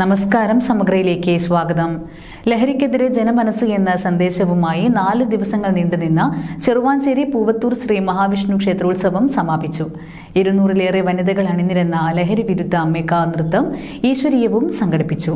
നമസ്കാരം സമഗ്രയിലേക്ക് സ്വാഗതം. ലഹരിക്കെതിരെ ജനമനസ് എന്ന സന്ദേശവുമായി നാല് ദിവസങ്ങൾ നീണ്ടുനിന്ന ചെറുവാഞ്ചേരി പൂവത്തൂർ ശ്രീ മഹാവിഷ്ണു ക്ഷേത്രോത്സവം സമാപിച്ചു. ഇരുന്നൂറിലേറെ വനിതകൾ അണിനിരന്ന ലഹരി വിരുദ്ധ മെഗാ നൃത്തം ഈശ്വരീയവും സംഘടിപ്പിച്ചു.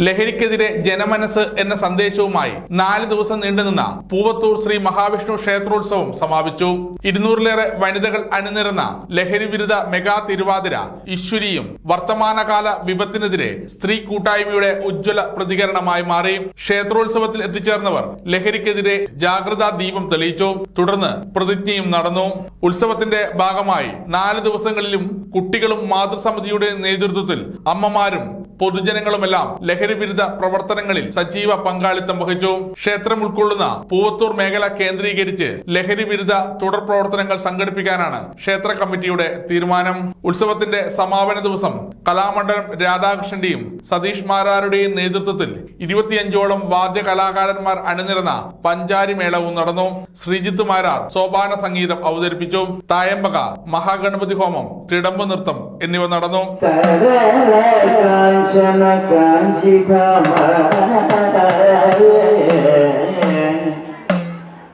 ലഹരിക്കെതിരെ ജനമനസ് എന്ന സന്ദേശവുമായി നാല് ദിവസം നീണ്ടുനിന്ന പൂവത്തൂർ ശ്രീ മഹാവിഷ്ണു ക്ഷേത്രോത്സവം സമാപിച്ചു. ഇരുന്നൂറിലേറെ വനിതകൾ അണിനിരന്ന ലഹരി വിരുദ്ധ മെഗാ തിരുവാതിര ഈശ്വരിയും വർത്തമാനകാല വിപത്തിനെതിരെ സ്ത്രീ കൂട്ടായ്മയുടെ ഉജ്ജ്വല പ്രതികരണമായി മാറി. ക്ഷേത്രോത്സവത്തിൽ എത്തിച്ചേർന്നവർ ലഹരിക്കെതിരെ ജാഗ്രതാ ദീപം തെളിയിച്ചു. തുടർന്ന് പ്രതിജ്ഞയും നടന്നു. ഉത്സവത്തിന്റെ ഭാഗമായി നാല് ദിവസങ്ങളിലും കുട്ടികളും മാതൃസമിതിയുടെ നേതൃത്വത്തിൽ അമ്മമാരും പൊതുജനങ്ങളുമെല്ലാം ലഹരി വിരുദ്ധ പ്രവർത്തനങ്ങളിൽ സജീവ പങ്കാളിത്തം വഹിച്ചു. ക്ഷേത്രം ഉൾക്കൊള്ളുന്ന പൂവത്തൂർ മേഖല കേന്ദ്രീകരിച്ച് ലഹരി വിരുദ്ധ തുടർ പ്രവർത്തനങ്ങൾ സംഘടിപ്പിക്കാനാണ് ക്ഷേത്ര കമ്മിറ്റിയുടെ തീരുമാനം. ഉത്സവത്തിന്റെ സമാപന ദിവസം കലാമണ്ഡലം രാധാകൃഷ്ണന്റെയും സതീഷ് മാരാരുടെയും നേതൃത്വത്തിൽ ഇരുപത്തിയഞ്ചോളം വാദ്യ കലാകാരന്മാർ അണിനിരന്ന പഞ്ചാരി മേളവും നടന്നു. ശ്രീജിത്ത് മാരാർ സോപാന സംഗീതം അവതരിപ്പിച്ചു. തായമ്പക മഹാഗണപതി ഹോമം തിടമ്പ് നൃത്തം എന്നിവ നടന്നു. കാഞ്ചന കാഞ്ചിതമായ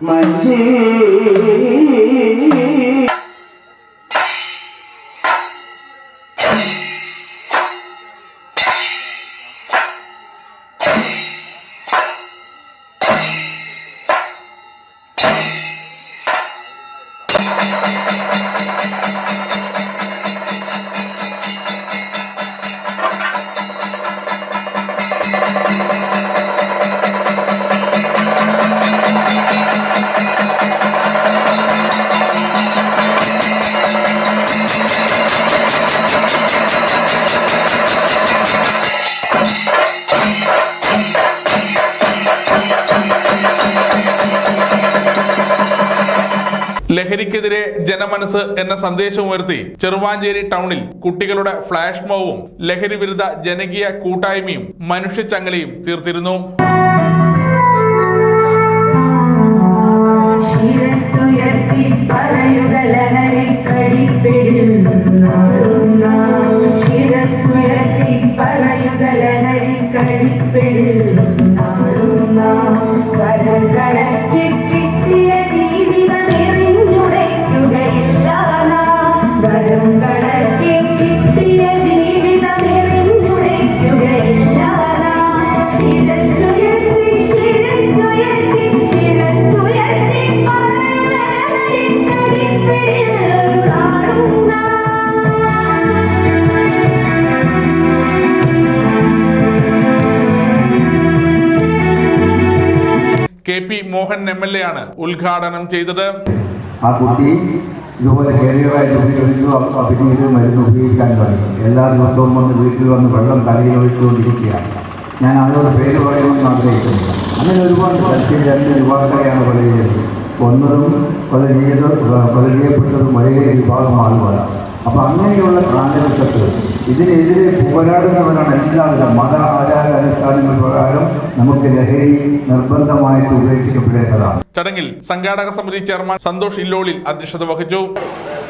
మంచి ലഹരിക്കെതിരെ ജനമനസ് എന്ന സന്ദേശം ഉയർത്തി ചെറുവാഞ്ചേരി ടൗണിൽ കുട്ടികളുടെ ഫ്ലാഷ് മോവും ലഹരി വിരുദ്ധ ജനകീയ കൂട്ടായ്മയും മനുഷ്യച്ചങ്ങലയും തീർത്തിരുന്നു. പറയുക ലഹരി ശിരസ്സുയർത്തി മോഹൻ എം എൽ എ ആണ് ഉദ്ഘാടനം ചെയ്തത്. ആ കുട്ടി ഇതുപോലെ കരിയറായിട്ട് ഉപയോഗിച്ചു പിന്നീട് മരുന്ന് ഉപയോഗിക്കാൻ തുടങ്ങി. എല്ലാ ദിവസവും വന്ന് വീട്ടിൽ വന്ന് വെള്ളം തലയിൽ ഒഴിച്ചുകൊണ്ടിരിക്കുകയാണ്. ഞാൻ അവരോട് പേര് പറയണമെന്ന് ആഗ്രഹിക്കുന്നു. അങ്ങനെ ഒരുപാട് സത്യം രണ്ട് യുവാക്കളെയാണ് പറയുന്നത് ഒന്നതും കൊല ചെയ്ത് കൊല ചെയ്യപ്പെട്ടതും ഒരേ വിഭാഗം ആളുകളാണ്. അപ്പം അങ്ങനെയുള്ള കാലഘട്ടത്ത് ഇതിനെതിരെ പോരാടുന്നവരാണ് എല്ലാവരും. മത ആചാര അനുഷ്ഠാനങ്ങൾ പ്രകാരം നമുക്ക് ലഹരി നിർബന്ധമായിട്ട് ഉപേക്ഷിക്കപ്പെടേണ്ടതാണ്. ചടങ്ങിൽ സംഘാടക സമിതി ചെയർമാൻ സന്തോഷ് ഇല്ലോളിൽ അധ്യക്ഷത വഹിച്ചു.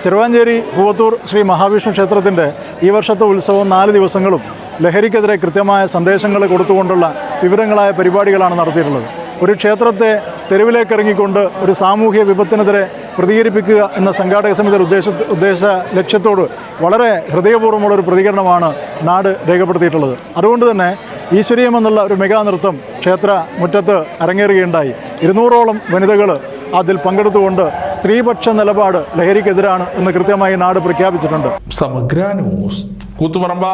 ചെറുവാഞ്ചേരി പൂവത്തൂർ ശ്രീ മഹാവിഷ്ണു ക്ഷേത്രത്തിന്റെ ഈ വർഷത്തെ ഉത്സവം നാല് ദിവസങ്ങളും ലഹരിക്കെതിരെ കൃത്യമായ സന്ദേശങ്ങൾ കൊടുത്തുകൊണ്ടുള്ള വിവരങ്ങളായ പരിപാടികളാണ് നടത്തിയിട്ടുള്ളത്. ഒരു ക്ഷേത്രത്തെ തെരുവിലേക്ക് ഇറങ്ങിക്കൊണ്ട് ഒരു സാമൂഹ്യ വിപത്തിനെതിരെ പ്രതികരിപ്പിക്കുക എന്ന സംഘാടക സമിതിയുടെ ഉദ്ദേശ ഉദ്ദേശ ലക്ഷ്യത്തോട് വളരെ ഹൃദയപൂർവമുള്ള ഒരു പ്രതികരണമാണ് നാട് രേഖപ്പെടുത്തിയിട്ടുള്ളത്. അതുകൊണ്ട് തന്നെ ഈശ്വരീയം എന്നുള്ള ഒരു മെഗാ നൃത്തം ക്ഷേത്ര മുറ്റത്ത് അരങ്ങേറുകയുണ്ടായി. ഇരുന്നൂറോളം വനിതകൾ അതിൽ പങ്കെടുത്തുകൊണ്ട് സ്ത്രീപക്ഷ നിലപാട് ലഹരിക്കെതിരാണ് എന്ന് കൃത്യമായി നാട് പ്രഖ്യാപിച്ചിട്ടുണ്ട്. സമഗ്ര ന്യൂസ്. കൂത്തുപറമ്പ.